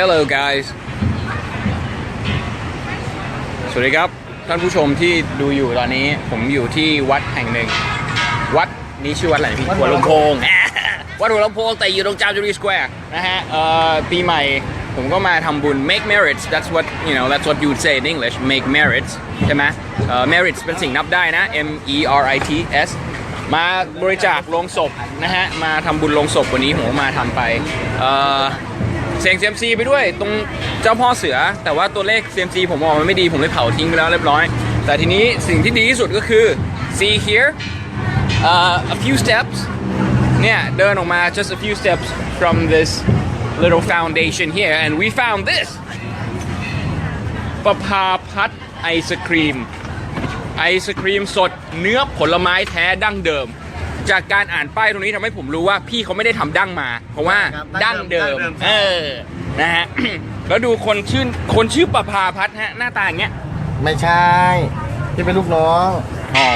Hello guys สวัสดีครับ ท่านผู้ชมที่ดูอยู่ตอนนี้ ผมอยู่ที่วัดแห่งหนึ่ง วัดนี้ชื่อวัดอะไรพี่วัดหัหัววลำลำโพโพงงวัดหัวลำโพงแต่อยู่ตรงจามจุรีสแควร์นะฮะเอ่อปีใหม่ผมก็มาทำบุญ make merits that's what you know that's what you would say in English make merits ใช่ไหมเอ่อ merits เป็นสิ่งนับได้นะ M E R I T S มาบริจาคโลงศพนะฮะ มาทำบุญโลงศพวันนี้ผมก็มาทำไป เอ่อเสียง CMC ไปด้วย ตรงเจ้าพ่อเสือ แต่ว่าตัวเลข CMC ผมมองมันไม่ดีผมเลยเผาทิ้งไปแล้วเรียบร้อย แต่ทีนี้สิ่งที่ดีที่สุดก็คือ see here uh, a few steps เนี่ยเดินออกมา just a few steps from this little foundation here and we found this ประภาพัฒไอศครีมไอศครีมสดเนื้อผลไม้แท้ดั้งเดิม จากการอ่านป้ายตรงนี้ทำให้ผมรู้ว่าพี่เขาไม่ได้ทำดั้งมา เพราะว่าครับดั้งเดิมดั้งเดิมเออนะฮะ แล้วดูคนชื่อคนชื่อประภาพัฒน์ฮะหน้าตาอย่างเงี้ยไม่ใช่ที่เป็นลูกน้องอ๋อ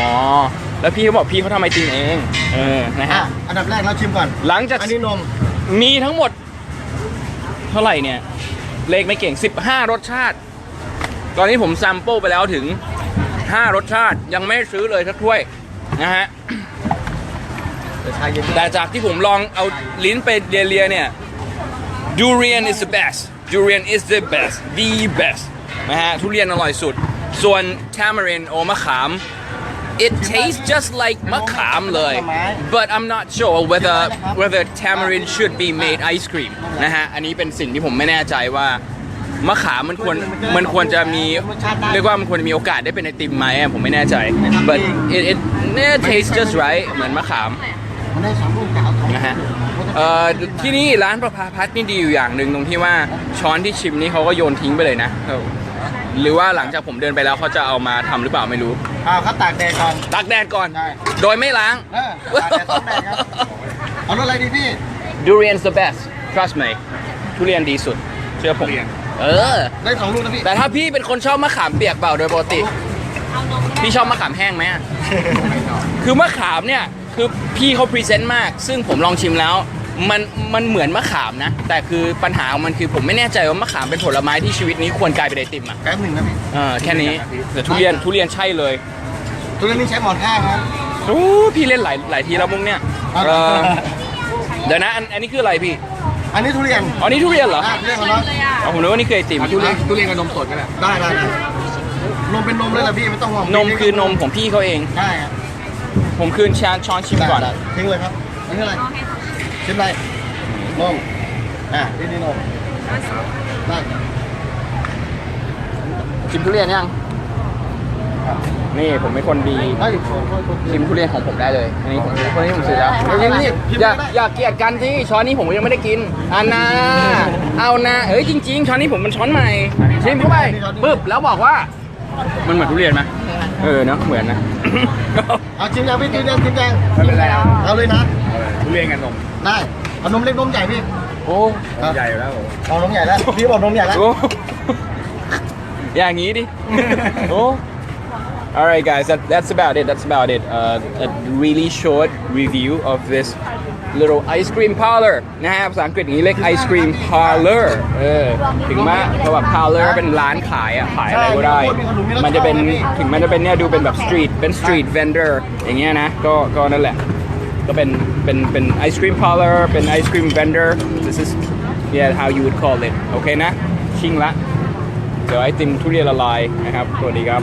แล้วพี่เขาบอกพี่เขาทำไอติมเองเออนะอะฮะอันดับแรกเราชิมก่อน หลังจากอันนี้นมมีทั้งหมด เท่าไหร่เนี่ย เลขไม่เก่ง 15 รสชาติ ตอนนี้ผมซัมเปิลไปแล้วถึง 5 รสชาติยังไม่ได้ซื้อเลยสักถ้วยนะฮะแต่ ชาเย็นแต่จากที่ผมลองเอาลิ้นไปเลียๆเนี่ย durian is the best durian is the best the best นะฮะทุเรียนอร่อยสุด ส่วน tamarind โอมะขาม it tastes just like มะขามเลย but I'm not sure whether whether tamarind should be made ice cream นะฮะ อันนี้เป็นสิ่งที่ผมไม่แน่ใจว่ามะขามมันควรมันควรจะมีเรียกว่ามันควรจะมีโอกาสได้เป็นไอติมไหมผมไม่แน่ใจ but it it, it tastes just right เหมือนมะขาม นได้สามลูกเก่าสองนะฮะเอ่อที่นี่ร้านประภาพัฒน์นี่ดีอยู่อย่างหนึ่งตรงที่ว่าช้อนที่ชิมนี่เขาก็โยนทิ้งไปเลยนะหรือว่าหลังจากผมเดินไปแล้วเขาจะเอามาทำหรือเปล่าไม่รู้อ้าวครับตากแดดก่อน ตากแดดก่อน ใช่ โดยไม่ล้าง เออตากแดดต้องแดดครับ เอารถอะไรดีพี่ Durian's the best trust me ทุเรียนดีสุด เชื่อผมเออ ได้สองลูกนะพี่แต่ถ้าพี่เป็นคนชอบมะขามเปียกเปล่าโดยปกติ พี่ชอบมะขามแห้งไหมอะคือมะขามเนี่ย คือพี่เขาพรีเซนต์มาก ซึ่งผมลองชิมแล้ว มันมันเหมือนมะขามนะ แต่คือปัญหาของมันคือผมไม่แน่ใจว่ามะขามเป็นผลไม้ที่ชีวิตนี้ควรกลายเป็นไอติมอะแป๊บหนึ่งนะพี่ เออแค่นี้แต่ทุเรียนทุเรียนใช่เลยตัวนี้ใช้หมอนข้างครับ โอ้พี่เล่นหลายหลายทีแล้วมุกเนี่ยเออเดี๋ยวนะอันอันนี้คืออะไรพี่อันนี้ทุเรียนอ๋อนี่ทุเรียนเหรออะทุเรียนของน้องอ๋อผมนึกว่านี่คือไอติม ทุเรียนทุเรียนกับนมสดกันแหละได้ได้ได้นมเป็นนมเลยล่ะพี่ไม่ต้องห่วงนมคือนมของพี่เขาเอง ใช่ครับ ผมคืนชานช้อนชิมก่อน ได้ได้ทิ้งเลยครับอันนี้อะไรชิมอะไรนมอะนี่นี่นมได้ชิมทุเรียนยัง ครับนี่ผมเป็นคนดี ได้โทษโทษโทษชิมทุเรียนของผมได้เลย อันนี้ผมคนนี้ผมซื้อแล้วไม่เป็นไรนี่พิมพ์อย่าไม่ได้อย่าเกลียดกันที่ช้อนนี้ผมยังไม่ได้กินอันนาเอานะเอ้ยจริง ๆ ช้อนนี้ผมมันช้อนใหม่ชิมเข้าไปปึ๊บแล้วบอกว่า มันเหมือนทุเรียนไหม เออเนาะเหมือนนะ เอาชิมยังพี่ชิมยังชิมยังไม่เป็นไรครับเอาเลยนะทุเรียนกับนมได้เอานมเล็กนมใหญ่พี่โอ้ใหญ่แล้วเอานมใหญ่แล้วพี่บอกนมใหญ่แล้ว โอ้ อย่างงี้ดิ โอ้ Alright guys, that, that's about it. That's about it. Uh, a really short review of this little ice cream parlor นะฮะภาษาอังกฤษอย่างนี้เรียก ice cream parlor เออถึงแม้เพราะแบบ parlor เป็นร้านขายอะขายอะไรก็ได้ มันจะเป็นถึงมันจะเป็นเนี่ยดูเป็นแบบ street เป็น street vendor อย่างเงี้ยนะ ก็ก็นั่นแหละ ก็เป็นเป็นเป็น ice cream parlor เป็น ice cream vendor this is yeah how you would call it โอเคนะ ชิงละ เดี๋ยวไอติมทุเรียนละลายนะครับสวัสดีครับ